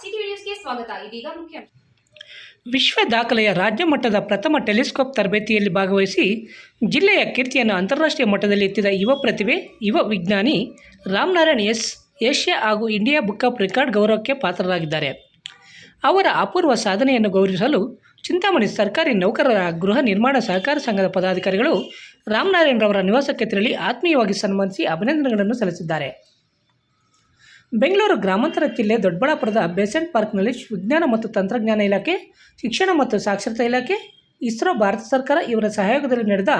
City ನ್ಯೂಸ್ಗೆ ಸ್ವಾಗತ. ಇದೀಗ ಮುಖ್ಯ ವಿಶ್ವ ದಾಖಲೆಯ ರಾಜ್ಯ ಮಟ್ಟದ ಪ್ರಥಮ ಟೆಲಿಸ್ಕೋಪ್ ತರಬೇತಿಯಲ್ಲಿ ಭಾಗವಹಿಸಿ ಜಿಲ್ಲೆಯ ಕೀರ್ತಿಯನ್ನು ಅಂತಾರಾಷ್ಟ್ರೀಯ ಮಟ್ಟದಲ್ಲಿ ಎತ್ತಿದ ಯುವ ಪ್ರತಿಭೆ, ಯುವ ವಿಜ್ಞಾನಿ ರಾಮನಾರಾಯಣ್ ಎಸ್, ಏಷ್ಯಾ ಹಾಗೂ ಇಂಡಿಯಾ ಬುಕ್ ಆಫ್ ರೆಕಾರ್ಡ್ ಗೌರವಕ್ಕೆ ಪಾತ್ರರಾಗಿದ್ದಾರೆ. ಅವರ ಅಪೂರ್ವ ಸಾಧನೆಯನ್ನು ಗೌರವಿಸಲು ಚಿಂತಾಮಣಿ ಸರ್ಕಾರಿ ನೌಕರರ ಗೃಹ ನಿರ್ಮಾಣ ಸಹಕಾರ ಸಂಘದ ಪದಾಧಿಕಾರಿಗಳು ರಾಮನಾರಾಯಣರವರ ನಿವಾಸಕ್ಕೆ ತೆರಳಿ ಆತ್ಮೀಯವಾಗಿ ಸನ್ಮಾನಿಸಿ ಅಭಿನಂದನೆಗಳನ್ನು ಸಲ್ಲಿಸಿದ್ದಾರೆ. ಬೆಂಗಳೂರು ಗ್ರಾಮಾಂತರ ಜಿಲ್ಲೆ ದೊಡ್ಡಬಳ್ಳಾಪುರದ ಬೆಸೆಂಟ್ ಪಾರ್ಕ್ನಲ್ಲಿ ವಿಜ್ಞಾನ ಮತ್ತು ತಂತ್ರಜ್ಞಾನ ಇಲಾಖೆ, ಶಿಕ್ಷಣ ಮತ್ತು ಸಾಕ್ಷರತಾ ಇಲಾಖೆ, ಇಸ್ರೋ, ಭಾರತ ಸರ್ಕಾರ ಇವರ ಸಹಯೋಗದಲ್ಲಿ ನಡೆದ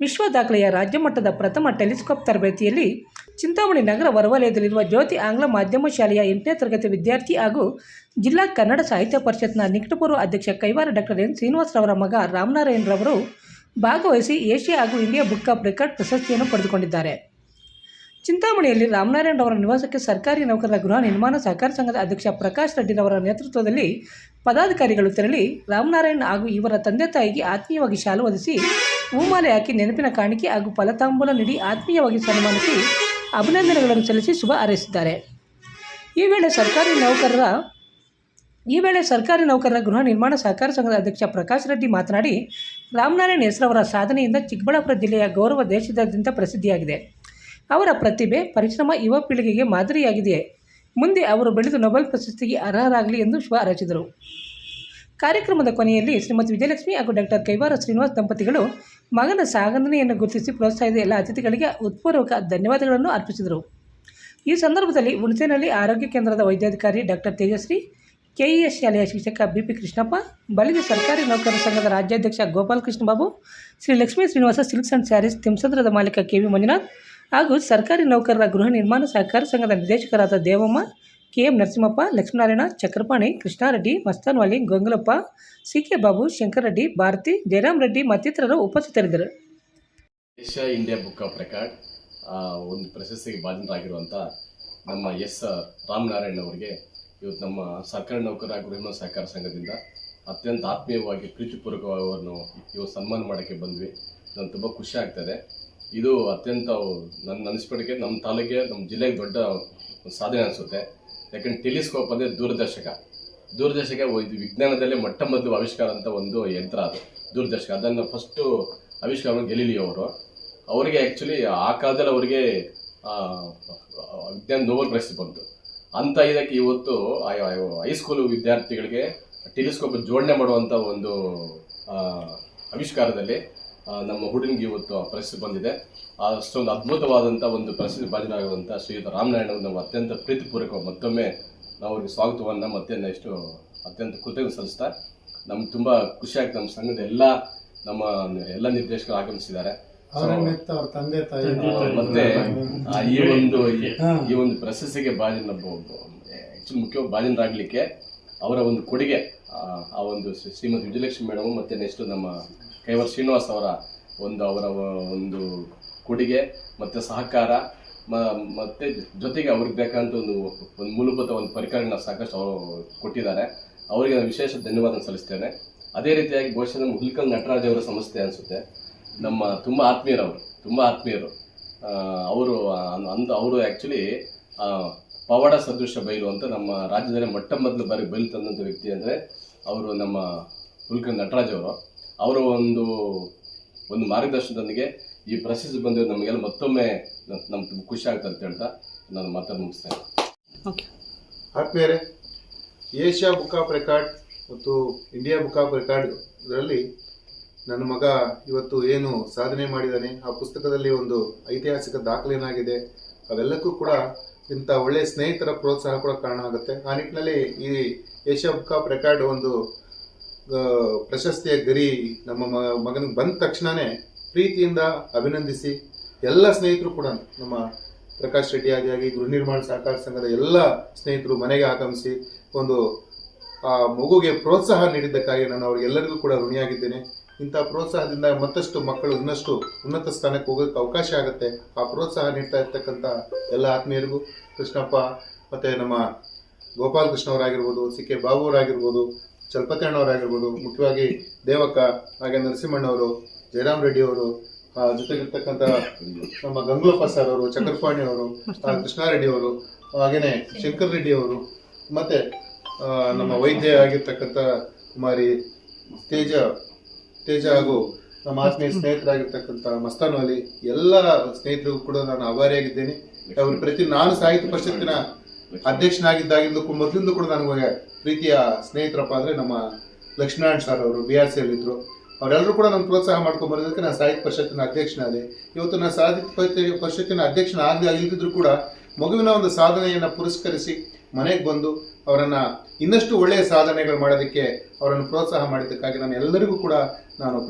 ವಿಶ್ವ ದಾಖಲೆಯ ರಾಜ್ಯ ಮಟ್ಟದ ಪ್ರಥಮ ಟೆಲಿಸ್ಕೋಪ್ ತರಬೇತಿಯಲ್ಲಿ ಚಿಂತಾಮಣಿ ನಗರ ಹೊರವಲಯದಲ್ಲಿರುವ ಜ್ಯೋತಿ ಆಂಗ್ಲ ಮಾಧ್ಯಮ ಶಾಲೆಯ ಎಂಟನೇ ತರಗತಿ ವಿದ್ಯಾರ್ಥಿ ಹಾಗೂ ಜಿಲ್ಲಾ ಕನ್ನಡ ಸಾಹಿತ್ಯ ಪರಿಷತ್ನ ನಿಕಟಪೂರ್ವ ಅಧ್ಯಕ್ಷ ಕೈವಾರ ಡಾಕ್ಟರ್ ಎನ್ ಶ್ರೀನಿವಾಸರವರ ಮಗ ರಾಮನಾರಾಯಣರವರು ಭಾಗವಹಿಸಿ ಏಷ್ಯಾ ಹಾಗೂ ಇಂಡಿಯಾ ಬುಕ್ ಆಫ್ ರೆಕಾರ್ಡ್ ಪ್ರಶಸ್ತಿಯನ್ನು ಪಡೆದುಕೊಂಡಿದ್ದಾರೆ. ಚಿಂತಾಮಣಿಯಲ್ಲಿ ರಾಮನಾರಾಯಣ್ ಅವರ ನಿವಾಸಕ್ಕೆ ಸರ್ಕಾರಿ ನೌಕರರ ಗೃಹ ನಿರ್ಮಾಣ ಸಹಕಾರ ಸಂಘದ ಅಧ್ಯಕ್ಷ ಪ್ರಕಾಶ್ ರೆಡ್ಡಿರವರ ನೇತೃತ್ವದಲ್ಲಿ ಪದಾಧಿಕಾರಿಗಳು ತೆರಳಿ ರಾಮನಾರಾಯಣ್ ಹಾಗೂ ಇವರ ತಂದೆ ತಾಯಿಗೆ ಆತ್ಮೀಯವಾಗಿ ಶಾಲು ಒದಿಸಿ ಹೂಮಾಲೆ ಹಾಕಿ ನೆನಪಿನ ಕಾಣಿಕೆ ಹಾಗೂ ಫಲತಾಂಬೂಲ ನೀಡಿ ಆತ್ಮೀಯವಾಗಿ ಸನ್ಮಾನಿಸಿ ಅಭಿನಂದನೆಗಳನ್ನು ಸಲ್ಲಿಸಿ ಶುಭ ಹಾರೈಸಿದ್ದಾರೆ. ಈ ವೇಳೆ ಸರ್ಕಾರಿ ನೌಕರರ, ಈ ವೇಳೆ ಸರ್ಕಾರಿ ನೌಕರರ ಗೃಹ ನಿರ್ಮಾಣ ಸಹಕಾರ ಸಂಘದ ಅಧ್ಯಕ್ಷ ಪ್ರಕಾಶ್ ರೆಡ್ಡಿ ಮಾತನಾಡಿ ರಾಮನಾರಾಯಣ್ ಹೆಸರವರ ಸಾಧನೆಯಿಂದ ಚಿಕ್ಕಬಳ್ಳಾಪುರ ಜಿಲ್ಲೆಯ ಗೌರವ ದೇಶದಾದ್ಯಂತ ಪ್ರಸಿದ್ಧಿಯಾಗಿದೆ. ಅವರ ಪ್ರತಿಭೆ ಪರಿಶ್ರಮ ಯುವ ಪೀಳಿಗೆಗೆ ಮಾದರಿಯಾಗಿದೆ. ಮುಂದೆ ಅವರು ಬೆಳೆದು ನೊಬೆಲ್ ಪ್ರಶಸ್ತಿಗೆ ಅರ್ಹರಾಗಲಿ ಎಂದು ಶುಭ ಹಾರೈಸಿದರು. ಕಾರ್ಯಕ್ರಮದ ಕೊನೆಯಲ್ಲಿ ಶ್ರೀಮತಿ ವಿಜಯಲಕ್ಷ್ಮಿ ಹಾಗೂ ಡಾಕ್ಟರ್ ಕೈವಾರ ಶ್ರೀನಿವಾಸ್ ದಂಪತಿಗಳು ಮಗನ ಸಾಧನೆಯನ್ನು ಗುರುತಿಸಿ ಪ್ರೋತ್ಸಾಹಿಸಿದ ಎಲ್ಲ ಅತಿಥಿಗಳಿಗೆ ಉತ್ಪೂರ್ವಕ ಧನ್ಯವಾದಗಳನ್ನು ಅರ್ಪಿಸಿದರು. ಈ ಸಂದರ್ಭದಲ್ಲಿ ಹುಣಸೇನಹಳ್ಳಿ ಆರೋಗ್ಯ ಕೇಂದ್ರದ ವೈದ್ಯಾಧಿಕಾರಿ ಡಾಕ್ಟರ್ ತೇಜಸ್ವಿ ಕೆಇಎಸ್ ಶಾಲೆಯ ಶಿಕ್ಷಕ ಬಿಪಿ ಕೃಷ್ಣಪ್ಪ ಬಲಿಗೆ ಸರ್ಕಾರಿ ನೌಕರರ ಸಂಘದ ರಾಜ್ಯಾಧ್ಯಕ್ಷ Gopal Krishna Babu Shri Lakshmi Srinivasa silks and sarees ತಿಮ್ಸಂದ್ರದ ಮಾಲೀಕ ಕೆ ವಿ ಮಂಜುನಾಥ್ ಹಾಗೂ ಸರ್ಕಾರಿ ನೌಕರರ ಗೃಹ ನಿರ್ಮಾಣ ಸಹಕಾರ ಸಂಘದ ನಿರ್ದೇಶಕರಾದ Devamma K M Narasimhappa, Lakshminarayana, Chakrapani, Krishnareddy, Mastanvali, Gongalappa C K Babu Shankar Reddy Bharathi Jayaram Reddy ಮತ್ತಿತರರು ಉಪಸ್ಥಿತರಿದ್ದರು. Asia India Book of Record ಒಂದು ಪ್ರಶಸ್ತಿಗೆ ಭಾಜನರಾಗಿರುವಂಥ ನಮ್ಮ ಎಸ್, ರಾಮನಾರಾಯಣ ಅವರಿಗೆ ಇವತ್ತು ನಮ್ಮ ಸರ್ಕಾರಿ ನೌಕರರ ಗೃಹ ಸಹಕಾರ ಸಂಘದಿಂದ ಅತ್ಯಂತ ಆತ್ಮೀಯವಾಗಿ, ಪ್ರೀತಿಪೂರ್ವಕವಾಗಿ ಅವರನ್ನು ಇವತ್ತು ಸನ್ಮಾನ ಮಾಡೋಕ್ಕೆ ಬಂದ್ವಿ. ನಾನು ತುಂಬ ಖುಷಿ ಆಗ್ತದೆ. ಇದು ಅತ್ಯಂತ ನನ್ನ ಅನಿಸ್ಪಡಿಕೆ ನಮ್ಮ ತಾಲೂಕಿಗೆ ನಮ್ಮ ಜಿಲ್ಲೆಗೆ ದೊಡ್ಡ ಸಾಧನೆ ಅನಿಸುತ್ತೆ. ಯಾಕಂದ್ರೆ ಟೆಲಿಸ್ಕೋಪ್ ಅಂದರೆ ದೂರದರ್ಶಕ. ದೂರದರ್ಶಕ ಇದು ವಿಜ್ಞಾನದಲ್ಲೇ ಮೊಟ್ಟ ಮೊದಲು ಆವಿಷ್ಕಾರ ಅಂತ ಒಂದು ಯಂತ್ರ ಅದು. ದೂರದರ್ಶಕ. ಅದನ್ನು ಫಸ್ಟು ಆವಿಷ್ಕಾರ ಗೆಲೀಲಿ ಅವರು. ಅವರಿಗೆ ಆ್ಯಕ್ಚುಲಿ ಆ ಕಾಲದಲ್ಲಿ ಅವರಿಗೆ ವಿಜ್ಞಾನ ನೋವಲ್ ಪ್ರಶಸ್ತಿ ಬಂತು. ಅಂತ ಇದಕ್ಕೆ ಇವತ್ತು ಹೈಸ್ಕೂಲ್ ವಿದ್ಯಾರ್ಥಿಗಳಿಗೆ ಟೆಲಿಸ್ಕೋಪ್ ಜೋಡಣೆ ಮಾಡುವಂಥ ಒಂದು ಆವಿಷ್ಕಾರದಲ್ಲಿ ನಮ್ಮ ಹುಡುಗನಿಗೆ ಇವತ್ತು ಪ್ರಶಸ್ತಿ ಬಂದಿದೆ. ಅಷ್ಟೊಂದು ಅದ್ಭುತವಾದಂತಹ ಒಂದು ಪ್ರಶಸ್ತಿ ಭಾಜನರಾಗಿರುವಂಥ ಶ್ರೀಯುತ ರಾಮನಾರಾಯಣ ನಾವು ಅತ್ಯಂತ ಪ್ರೀತಿಪೂರ್ವಕ ಮತ್ತೊಮ್ಮೆ ನಾವು ಅವ್ರಿಗೆ ಸ್ವಾಗತವನ್ನು ಮತ್ತೆ ನೆಕ್ಸ್ಟು ಅತ್ಯಂತ ಕೃತಜ್ಞ ಸಲ್ಲಿಸ್ತಾ ನಮ್ಗೆ ತುಂಬ ಖುಷಿ ಆಗ್ತದೆ ನಮ್ಮ ಸಂಘದ ಎಲ್ಲ ನಮ್ಮ ಎಲ್ಲ ನಿರ್ದೇಶಕರು ಆಗಮಿಸಿದ್ದಾರೆ. ತಂದೆ ತಾಯಿ ಮತ್ತೆ ಈ ಒಂದು ಈ ಒಂದು ಪ್ರಶಸ್ತಿಗೆ ಭಾಜನ ಹೆಚ್ಚು ಮುಖ್ಯವಾಗಿ ಭಾಜನರಾಗ್ಲಿಕ್ಕೆ ಅವರ ಒಂದು ಕೊಡುಗೆ ಆ, ಆ ಒಂದು ಶ್ರೀ- ಶ್ರೀಮತಿ ವಿಜಯಲಕ್ಷ್ಮಿ ಮೇಡಮ್ ಮತ್ತೆ ನೆಕ್ಸ್ಟ್ ನಮ್ಮ ಕೈವರ್ ಶ್ರೀನಿವಾಸ್ ಅವರ ಒಂದು ಅವರ ಒಂದು ಕೊಡುಗೆ ಮತ್ತು ಸಹಕಾರ ಮತ್ತೆ ಜೊತೆಗೆ ಅವ್ರಿಗೆ ಬೇಕಂತ ಒಂದು ಒಂದು ಮೂಲಭೂತ ಒಂದು ಪರಿಕರಗಳನ್ನ ಸಾಕಷ್ಟು ಅವರು ಕೊಟ್ಟಿದ್ದಾರೆ. ಅವರಿಗೆ ನಾನು ವಿಶೇಷ ಧನ್ಯವಾದ ಸಲ್ಲಿಸ್ತೇನೆ. ಅದೇ ರೀತಿಯಾಗಿ ಬಹುಶಃ ನಮ್ಮ ಹುಲ್ಕಲ್ ನಟರಾಜ್ ಅವರ ಸಂಸ್ಥೆ ಅನಿಸುತ್ತೆ. ನಮ್ಮ ತುಂಬ ಆತ್ಮೀಯರು ಅವರು, ತುಂಬ ಆತ್ಮೀಯರು. ಅವರು ಅಂದ, ಅವರು ಆ್ಯಕ್ಚುಲಿ ಪವಾಡ ಸದೃಶ ಬೈಲು ಅಂತ ನಮ್ಮ ರಾಜ್ಯದಲ್ಲಿ ಮೊಟ್ಟ ಮೊದಲು ಬಾರಿ ಬೈಲು ತಂದಂಥ ವ್ಯಕ್ತಿ ಅಂದರೆ, ಅವರು ನಮ್ಮ ಹುಲ್ಕಲ್ ನಟರಾಜ್ ಅವರು. ಅವರ ಒಂದು ಒಂದು ಮಾರ್ಗದರ್ಶನದೊಂದಿಗೆ ಈ ಪ್ರಶಸ್ತಿ ಬಂದಿರೋ ನಮಗೆಲ್ಲ ಮತ್ತೊಮ್ಮೆ ನಮ್ಗೆ ತುಂಬ ಖುಷಿ ಆಗ್ತದೆ ಅಂತ ಹೇಳ್ತಾ ನಾನು ಮಾತನ್ನು ಮುಗಿಸ್ತೇನೆ ಓಕೆ. ಆತ್ಮೀಯರೇ ಏಷ್ಯಾ ಬುಕ್ ಆಫ್ ರೆಕಾರ್ಡ್ ಮತ್ತು ಇಂಡಿಯಾ ಬುಕ್ ಆಫ್ ರೆಕಾರ್ಡ್ ಇದರಲ್ಲಿ ನನ್ನ ಮಗ ಇವತ್ತು ಏನು ಸಾಧನೆ ಮಾಡಿದ್ದಾನೆ ಆ ಪುಸ್ತಕದಲ್ಲಿ ಒಂದು ಐತಿಹಾಸಿಕ ದಾಖಲೆನಾಗಿದೆ ಅವೆಲ್ಲಕ್ಕೂ ಕೂಡ ಇಂಥ ಒಳ್ಳೆಯ ಸ್ನೇಹಿತರ ಪ್ರೋತ್ಸಾಹ ಕೂಡ ಕಾರಣ ಆಗುತ್ತೆ. ಆ ನಿಟ್ಟಿನಲ್ಲಿ ಈ ಏಷ್ಯಾ ಬುಕ್ ಆಫ್ ರೆಕಾರ್ಡ್ ಒಂದು ಪ್ರಶಸ್ತಿಯ ಗರಿ ನಮ್ಮ ಮಗನಿಗೆ ಬಂದ ತಕ್ಷಣನೇ ಪ್ರೀತಿಯಿಂದ ಅಭಿನಂದಿಸಿ ಎಲ್ಲ ಸ್ನೇಹಿತರು ಕೂಡ ನಮ್ಮ ಪ್ರಕಾಶ್ ರೆಡ್ಡಿ ಆಗಿ ಗೃಹ ನಿರ್ಮಾಣ ಸಹಕಾರ ಸಂಘದ ಎಲ್ಲ ಸ್ನೇಹಿತರು ಮನೆಗೆ ಆಗಮಿಸಿ ಒಂದು, ಆ, ಮಗುಗೆ ಪ್ರೋತ್ಸಾಹ ನೀಡಿದ್ದಕ್ಕಾಗಿ ನಾನು ಅವರಿಗೆಲ್ಲರಿಗೂ ಕೂಡ ಋಣಿಯಾಗಿದ್ದೇನೆ. ಇಂಥ ಪ್ರೋತ್ಸಾಹದಿಂದ ಮತ್ತಷ್ಟು ಮಕ್ಕಳು ಇನ್ನಷ್ಟು ಉನ್ನತ ಸ್ಥಾನಕ್ಕೆ ಹೋಗೋಕ್ಕೆ ಅವಕಾಶ ಆಗುತ್ತೆ. ಆ ಪ್ರೋತ್ಸಾಹ ನೀಡ್ತಾ ಇರ್ತಕ್ಕಂಥ ಎಲ್ಲ ಆತ್ಮೀಯರಿಗೂ, ಕೃಷ್ಣಪ್ಪ ಮತ್ತು ನಮ್ಮ ಗೋಪಾಲಕೃಷ್ಣ ಅವರಾಗಿರ್ಬೋದು, ಸಿ ಕೆ ಬಾಬು ಅವರಾಗಿರ್ಬೋದು ಚಲಪತಿ ಅಣ್ಣವರಾಗಿರ್ಬೋದು ಮುಖ್ಯವಾಗಿ ದೇವಕ್ಕ, ಹಾಗೆ ನರಸಿಂಹಣ್ಣವರು, ಜಯರಾಮ್ ರೆಡ್ಡಿ ಅವರು ಜೊತೆಗಿರ್ತಕ್ಕಂಥ ನಮ್ಮ ಗಂಗೂಪ ಸರ್ ಅವರು ಚಕ್ರಪಾಣಿ ಅವರು ಕೃಷ್ಣಾರೆಡ್ಡಿ ಅವರು ಹಾಗೇನೆ ಶಂಕರ್ ರೆಡ್ಡಿ ಅವರು ಮತ್ತೆ ನಮ್ಮ ವೈದ್ಯ ಆಗಿರ್ತಕ್ಕಂಥ ಕುಮಾರಿ ತೇಜ ತೇಜ ಹಾಗೂ ನಮ್ಮ ಆತ್ಮೀಯ ಸ್ನೇಹಿತರಾಗಿರ್ತಕ್ಕಂಥ ಮಸ್ತಾನ್ ಅಲಿ, ಎಲ್ಲ ಸ್ನೇಹಿತರಿಗೂ ಕೂಡ ನಾನು ಆಭಾರಿಯಾಗಿದ್ದೇನೆ. ಅವ್ರ ಪ್ರತಿ ನಾನು ಸಾಹಿತ್ಯ ಪರಿಷತ್ತಿನ ಅಧ್ಯಕ್ಷನಾಗಿದ್ದಾಗಿಂದ ಮೊದಲಿಂದು ಕೂಡ ನನಗೆ ಪ್ರೀತಿಯ ಸ್ನೇಹಿತರಪ್ಪ ಅಂದ್ರೆ ನಮ್ಮ ಲಕ್ಷ್ಮೀನಾರಾಯಣ್ ಸರ್ ಅವರು ಬಿ ಆರ್ ಸಿ ಇದ್ರು ಅವರೆಲ್ಲರೂ ಕೂಡ ನನ್ನ ಪ್ರೋತ್ಸಾಹ ಮಾಡ್ಕೊಂಡು ಬರೋದಕ್ಕೆ ನಾನು ಸಾಹಿತ್ಯ ಪರಿಷತ್ತಿನ ಅಧ್ಯಕ್ಷನಾದೆ. ಇವತ್ತು ನಾನು ಸಾಹಿತ್ಯ ಪರಿಷತ್ತಿನ ಅಧ್ಯಕ್ಷನ ಅಧ್ಯಕ್ಷನಾಗದೆ ಇಲ್ದಿದ್ರು ಕೂಡ ಮಗುವಿನ ಒಂದು ಸಾಧನೆಯನ್ನು ಪುರಸ್ಕರಿಸಿ ಮನೆಗೆ ಬಂದು ಅವರನ್ನ ಇನ್ನಷ್ಟು ಒಳ್ಳೆಯ ಸಾಧನೆಗಳು ಮಾಡೋದಕ್ಕೆ ಅವರನ್ನು ಪ್ರೋತ್ಸಾಹ ಮಾಡಿದ್ದಕ್ಕಾಗಿ ನಾನು ಎಲ್ಲರಿಗೂ ಕೂಡ ನಾನು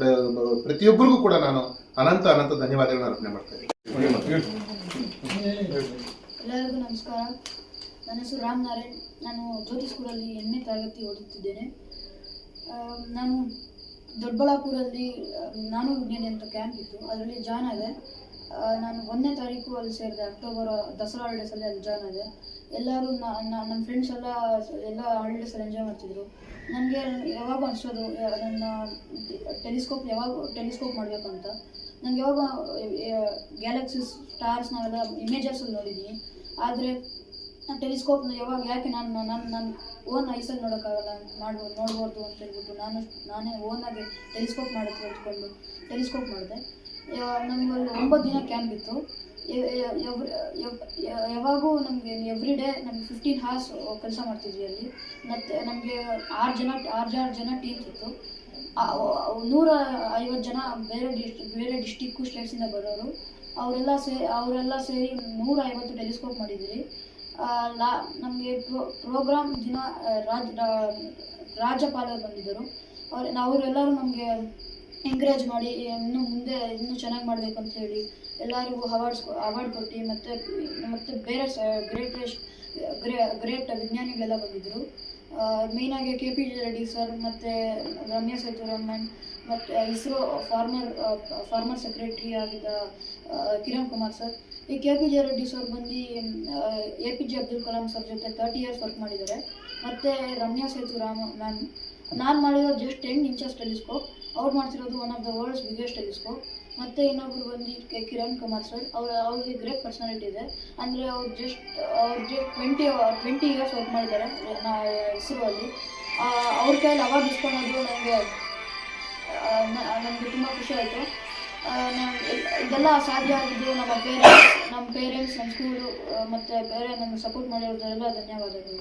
ಪ್ರತಿಯೊಬ್ಬರಿಗೂ ಕೂಡ ನಾನು ಅನಂತ ಅನಂತ ಧನ್ಯವಾದಗಳನ್ನು ಅರ್ಪಣೆ ಮಾಡ್ತೇನೆ ಎಲ್ಲರಿಗೂ ನಮಸ್ಕಾರ. ನನ್ನ ಹೆಸರು ರಾಮ್ ನಾರಾಯಣ್. ನಾನು ಜ್ಯೋತಿ ಸ್ಕೂಲಲ್ಲಿ ಎಂಟನೇ ತರಗತಿ ಓದುತ್ತಿದ್ದೇನೆ. ನಾನು ದೊಡ್ಡಬಳ್ಳಾಪುರಲ್ಲಿ ನಾನು ವಿಜ್ಞಾನಿ ಅಂತ ಕ್ಯಾಂಪ್ ಇತ್ತು. ಅದರಲ್ಲಿ ಜಾಯ್ನ್ ಆದೆ. ನಾನು ಒಂದನೇ ತಾರೀಕು ಅಲ್ಲಿ ಸೇರಿದೆ. ಅಕ್ಟೋಬರ್ ದಸರಾ ಹಾಲಿಡೇಸಲ್ಲಿ ಅಲ್ಲಿ ಜಾಯ್ನ್ ಆದೆ. ಎಲ್ಲರೂ ನಮ್ಮ ಫ್ರೆಂಡ್ಸ್ ಎಲ್ಲ ಎಲ್ಲ ಹಾಲಿಡೇಸಲ್ಲಿ ಎಂಜಾಯ್ ಮಾಡ್ತಿದ್ರು. ನನಗೆ ಯಾವಾಗ ಅನಿಸೋದು ನನ್ನ ಟೆಲಿಸ್ಕೋಪ್ ಯಾವಾಗ ಟೆಲಿಸ್ಕೋಪ್ ಮಾಡಬೇಕು ಅಂತ. ನನಗೆ ಯಾವಾಗ ಗ್ಯಾಲಕ್ಸಿಸ್ ಸ್ಟಾರ್ಸ್ನೆಲ್ಲ ಇಮೇಜಸ್ಸಲ್ಲಿ ನೋಡಿದ್ದೀನಿ ಆದರೆ ಟೆಲಿಸ್ಕೋಪ್ನ ಯಾವಾಗ ಯಾಕೆ ನಾನು ನಾನು ನನ್ನ ಓನ್ ಐಸಲ್ಲಿ ನೋಡೋಕ್ಕಾಗಲ್ಲ ಮಾಡ್ಬೋದು ನೋಡ್ಬೋದು ಅಂತ ಹೇಳ್ಬಿಟ್ಟು ನಾನು ನಾನೇ ಓನಾಗಿ ಟೆಲಿಸ್ಕೋಪ್ ಮಾಡೋದು ಹೇಳ್ಕೊಂಡು ಟೆಲಿಸ್ಕೋಪ್ ಮಾಡಿದೆ. ನಮಗಲ್ಲಿ ಒಂಬತ್ತು ದಿನ ಕ್ಯಾಂಪ್ ಇತ್ತು ಯಾವಾಗೂ ನಮಗೆ ಎವ್ರಿ ಡೇ ನಮಗೆ ಫಿಫ್ಟೀನ್ ಹಾರ್ಸ್ ಕೆಲಸ ಮಾಡ್ತಿದ್ವಿ ಅಲ್ಲಿ. ಮತ್ತು ನಮಗೆ ಆರು ಜನ ಆರು ಜನ ಜನ ಟೀಮ್ಸ್ ಇತ್ತು. ನೂರ ಐವತ್ತು ಜನ ಬೇರೆ ಡಿಸ್ಟ್ರಿಕ್ ಬೇರೆ ಡಿಸ್ಟಿಕ್ಕು ಸ್ಟೇಟ್ಸಿಂದ ಬರೋರು. ಅವರೆಲ್ಲ ಸೇ, ಅವರೆಲ್ಲ ಸೇರಿ ನೂರ ಐವತ್ತು ಟೆಲಿಸ್ಕೋಪ್ ಮಾಡಿದ್ದೀರಿ. ಲಾ ನಮಗೆ ಪ್ರೋ ಪ್ರೋಗ್ರಾಮ್ ದಿನ ರಾಜ್ ರಾಜ್ಯಪಾಲರು ಬಂದಿದ್ದರು. ಅವ್ರು ಅವರೆಲ್ಲರೂ ನಮಗೆ ಎಂಕರೇಜ್ ಮಾಡಿ ಇನ್ನು ಮುಂದೆ ಇನ್ನೂ ಚೆನ್ನಾಗಿ ಮಾಡಬೇಕು ಅಂತ ಹೇಳಿ ಎಲ್ಲರಿಗೂ ಅವಾರ್ಡ್ಸ್ ಅವಾರ್ಡ್ ಕೊಟ್ಟು ಮತ್ತು ಮತ್ತು ಬೇರೆ ಗ್ರೇಟೆಸ್ಟ್ ಗ್ರೇ ಗ್ರೇಟ್ ವಿಜ್ಞಾನಿಗಳೆಲ್ಲ ಬಂದಿದ್ದರು. ಮೇಯ್ನಾಗಿ K P J Reddy sir ಮತ್ತು ರಮ್ಯಾ ಸೇತುರಾಮನ್ ಮತ್ತು ಇಸ್ರೋ ಫಾರ್ಮರ್ ಫಾರ್ಮರ್ ಸೆಕ್ರೆಟರಿ ಆಗಿದ್ದ ಕಿರಣ್ ಕುಮಾರ್ ಸರ್. ಈ K P J Reddy sir ಬಂದು A P J Abdul Kalam sir ಜೊತೆ ತರ್ಟಿ ಇಯರ್ಸ್ ವರ್ಕ್ ಮಾಡಿದ್ದಾರೆ. ಮತ್ತು ರಮ್ಯಾ ಸೇತುರಾಮ್ ಮ್ಯಾಮ್ ನಾನು ಮಾಡಿರೋದು ಜಸ್ಟ್ ಟೆನ್ ಇಂಚಸ್ ಟೆಲಿಸ್ಕೋಪ್ ಅವ್ರು ಮಾಡ್ತಿರೋದು one of the world's biggest telescope ಮತ್ತು ಇನ್ನೊಬ್ರು ಬಂದು ಕೆ- ಕಿರಣ್ ಕುಮಾರ್ ಸರ್ ಅವ್ರು ಅವ್ರಿಗೆ ಗ್ರೇಟ್ ಪರ್ಸನಾಲಿಟಿ ಇದೆ. ಅಂದರೆ ಅವ್ರು ಜಸ್ಟ್ ಅವ್ರು just twenty twenty years work ಮಾಡಿದ್ದಾರೆ ನಾ ಇಸ್ರೋ ಅಲ್ಲಿ ಆ, ಅವ್ರ ಕೈಯಲ್ಲಿ ಅವಾಗ ಇಸ್ಕೊಳ್ಳೋದು ನನಗೆ ನನಗೆ ತುಂಬ ಖುಷಿ ಆಯಿತು. ಇದೆಲ್ಲ ಸಾಧ್ಯ ಆಗಿದ್ದು ನಮ್ಮ ಪೇರೆಂಟ್ಸ್ ನಮ್ಮ ಪೇರೆಂಟ್ಸ್ ನಮ್ಮ ಸ್ಕೂಲು ಮತ್ತು ಬೇರೆ ನನ್ನ ಸಪೋರ್ಟ್ ಮಾಡಿರೋದೆಲ್ಲ ಧನ್ಯವಾದಗಳು.